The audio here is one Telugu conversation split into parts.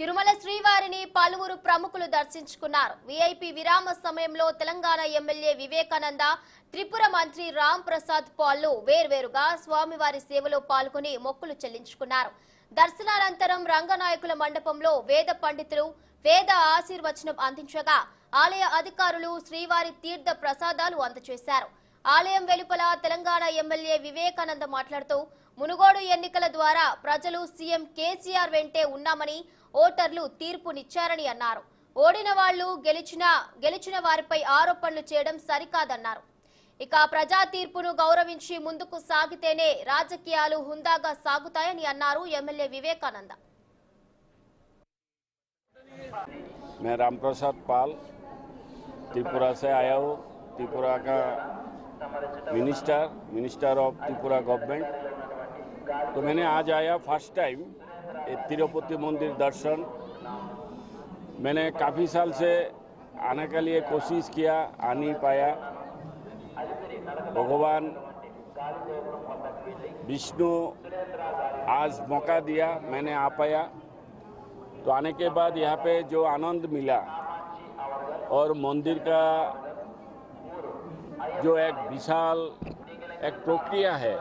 తిరుమల శ్రీవారిని పలువురు ప్రముఖులు దర్శించుకున్నారు. వీఐపీ విరామ సమయంలో తెలంగాణ ఎమ్మెల్యే వివేకానంద త్రిపుర మంత్రి రామ్ ప్రసాద్ పాల్లు వేర్వేరుగా స్వామివారి సేవలో పాల్గొని మొక్కులు చెల్లించుకున్నారు. దర్శనానంతరం రంగనాయకుల మండపంలో వేద పండితులు వేద ఆశీర్వచనం అందించగా ఆలయ అధికారులు శ్రీవారి తీర్థ ప్రసాదాలు అందజేశారు. ఆలయం వెలుపల తెలంగాణ ఎమ్మెల్యే వివేకానంద మాట్లాడుతూ మునుగోడు ఎన్నికల ద్వారా ప్రజలు సీఎం కేసీఆర్ వెంటే ఉన్నామని ఓటర్లు తీర్పునిచ్చారని అన్నారు ఓడిన వాళ్లు గెలిచిన గెలిచిన వారిపై ఆరోపణలు చేయడం సరికాదన్నారు ఇక ప్రజా తీర్పును గౌరవించి ముందుకు సాగితేనే రాజకీయాలు హుందాగా సాగుతాయని అన్నారు ఎమ్మెల్యే వివేకానంద मैं राम प्रसाद पाल त्रिपुरा से आया हूँ त्रिपुरा का minister minister of Tripura government तो मैंने आज आया फर्स्ट टाइम ये तिरुपति मंदिर दर्शन। मैंने काफ़ी साल से आने के लिए कोशिश किया, आ नहीं पाया। भगवान विष्णु आज मौका दिया, मैंने आ पाया। तो आने के बाद यहाँ पे जो आनंद मिला और मंदिर का जो एक विशाल एक प्रक्रिया है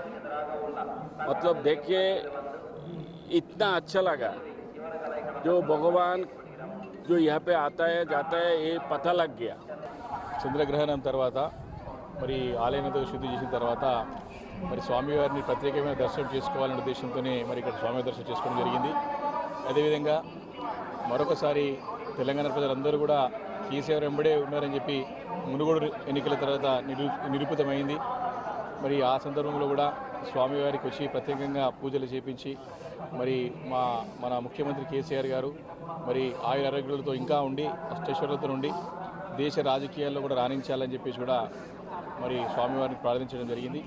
मतलब देखिए इतना अच्छा लगा जो भगवान जो यहाँ पे आता है जाता है ये पता लग गया చంద్రగ్రహణం తర్వాత మరి ఆలయంతో శుద్ధి చేసిన తర్వాత మరి స్వామివారిని ప్రత్యేకమైన దర్శనం చేసుకోవాలనే ఉద్దేశంతోనే మరి ఇక్కడ స్వామి దర్శనం చేసుకోవడం జరిగింది అదేవిధంగా మరొకసారి తెలంగాణ ప్రజలందరూ కూడా కేసీఆర్ వెంబడే ఉన్నారని చెప్పి మునుగోడు ఎన్నికల తర్వాత నిరూ నిరూపితమైంది మరి ఆ సందర్భంలో కూడా స్వామివారికి వచ్చి ప్రత్యేకంగా పూజలు చేపించి మరి మా మన ముఖ్యమంత్రి కేసీఆర్ గారు మరి ఆయుర ఆరోగ్యాలతో ఇంకా ఉండి అష్టేశ్వరులతో ఉండి దేశ రాజకీయాల్లో కూడా రాణించాలని చెప్పేసి కూడా మరి స్వామివారిని ప్రార్థించడం జరిగింది.